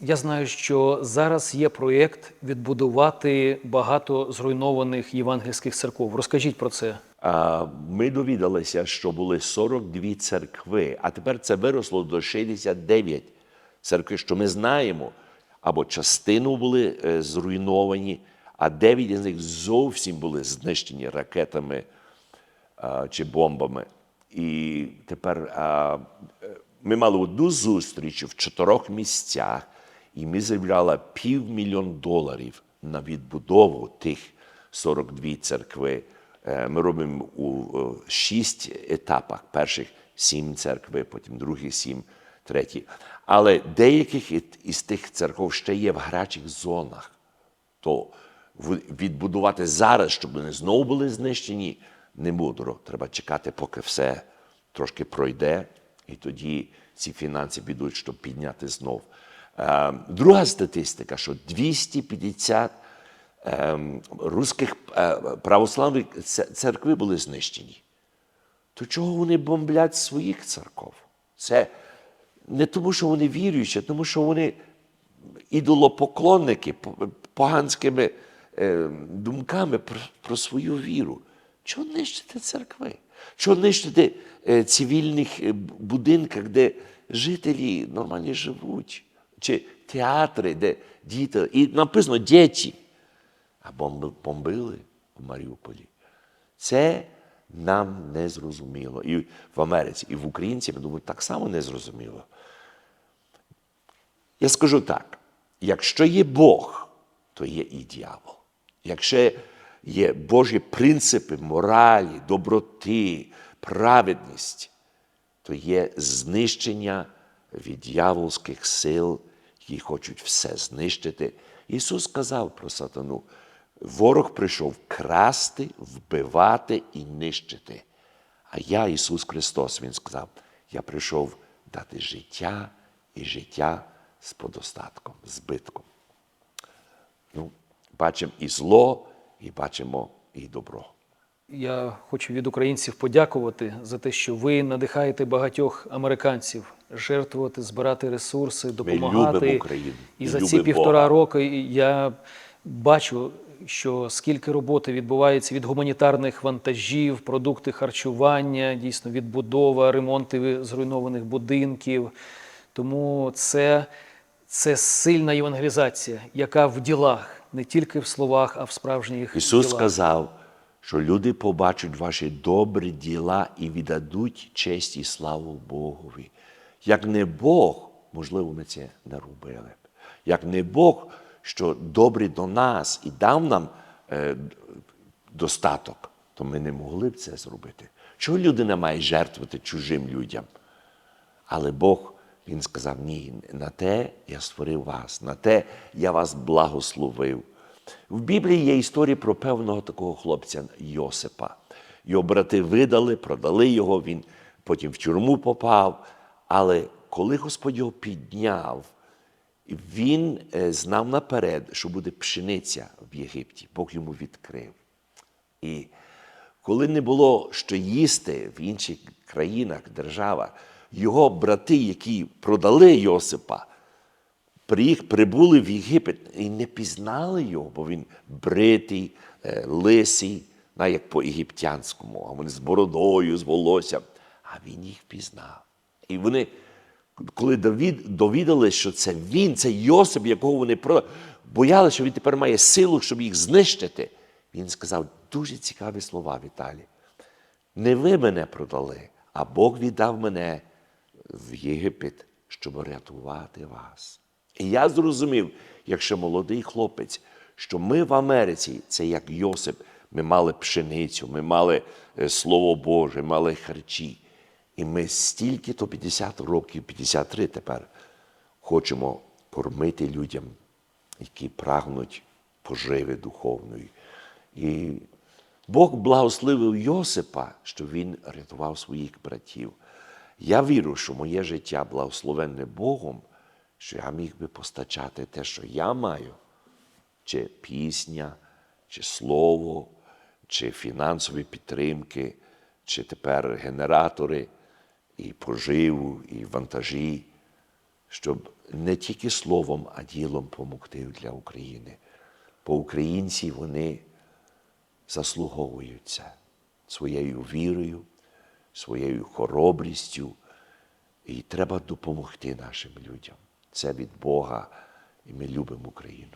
Я знаю, що зараз є проєкт відбудувати багато зруйнованих євангельських церков. Розкажіть про це. Ми довідалися, що були 42 церкви, а тепер це виросло до 69 церкви, що ми знаємо, або частину були е, зруйновані, а 9 з них зовсім були знищені ракетами чи бомбами. І тепер е, ми мали одну зустріч в чотирьох місцях, і ми заявляли півмільйон доларів на відбудову тих 42 церкви. Е, Ми робимо у е, шість етапах. Перших сім церкви, потім другі сім, треті. Але деяких із тих церков ще є в гарячих зонах. То відбудувати зараз, щоб вони знову були знищені, не мудро. Треба чекати, поки все трошки пройде, і тоді ці фінанси підуть, щоб підняти знов. Е, Друга статистика, що 250 ем, руських е, православних церкви були знищені. То чого вони бомблять своїх церков? Це не тому, що вони віруючі, а тому, що вони ідолопоклонники поганськими е, думками про, про свою віру. Чого нищити церкви? Чого нищити е, цивільних е, будинках, де жителі нормально живуть? Чи театри, де діти. І написано діти. А бомбили в Маріуполі. Це нам не зрозуміло. І в Америці, і в українців, я думаю, так само не зрозуміло. Я скажу так: якщо є Бог, то є і дьявол. Якщо є Божі принципи моралі, доброти, праведність, то є знищення від дьяволських сил, які хочуть все знищити. Ісус сказав про сатану: ворог прийшов красти, вбивати і нищити. А я, Ісус Христос, Він сказав, я прийшов дати життя і життя з подостатком, збитком. Ну, бачимо і зло, і бачимо і добро. Я хочу від українців подякувати за те, що ви надихаєте багатьох американців жертвувати, збирати ресурси, допомагати. Україну. І Ми за ці півтора Бога. роки я бачу, що скільки роботи відбувається від гуманітарних вантажів, продукти харчування, дійсно відбудова, ремонти зруйнованих будинків. Тому це, це сильна євангелізація, яка в ділах, не тільки в словах, а в справжніх Ісус ділах. сказав, що люди побачать ваші добрі діла і віддадуть честь і славу Богові. Як не Бог, можливо, ми це не робили. Як не Бог, що добрий до нас і дав нам е, достаток, то ми не могли б це зробити. Чого людина має жертвувати чужим людям? Але Бог, Він сказав: ні, на те я створив вас, на те я вас благословив. В Біблії є історія про певного такого хлопця Йосипа. Його брати видали, продали його, він потім в тюрму попав. Але коли Господь його підняв, він е, знав наперед, що буде пшениця в Єгипті. Бог йому відкрив. І коли не було що їсти в інших країнах, державах, його брати, які продали Йосипа, прибули в Єгипет і не пізнали його, бо він бритий, е, лисий, на як по єгиптянському, а вони з бородою, з волоссям. А він їх пізнав. І вони, коли довід, довідали, що це він, це Йосип, якого вони боялися, що він тепер має силу, щоб їх знищити. Він сказав дуже цікаві слова Віталій. Не ви мене продали, а Бог віддав мене в Єгипет, щоб рятувати вас. І я зрозумів, якщо молодий хлопець, що ми в Америці, це як Йосип, ми мали пшеницю, ми мали е, Слово Боже, мали харчі. І ми стільки то 50 років, 53 тепер хочемо кормити людям, які прагнуть поживи духовної. І Бог благословив Йосипа, що він рятував своїх братів. Я вірю, що моє життя благословенне Богом, що я міг би постачати те, що я маю, чи пісня, чи слово, чи фінансові підтримки, чи тепер генератори, і поживу, і вантажі. щоб не тільки словом, а ділом помогти для України. Бо українці вони заслуговують це своєю вірою, своєю хоробрістю. І треба допомогти нашим людям. Це від Бога, і ми любимо Україну.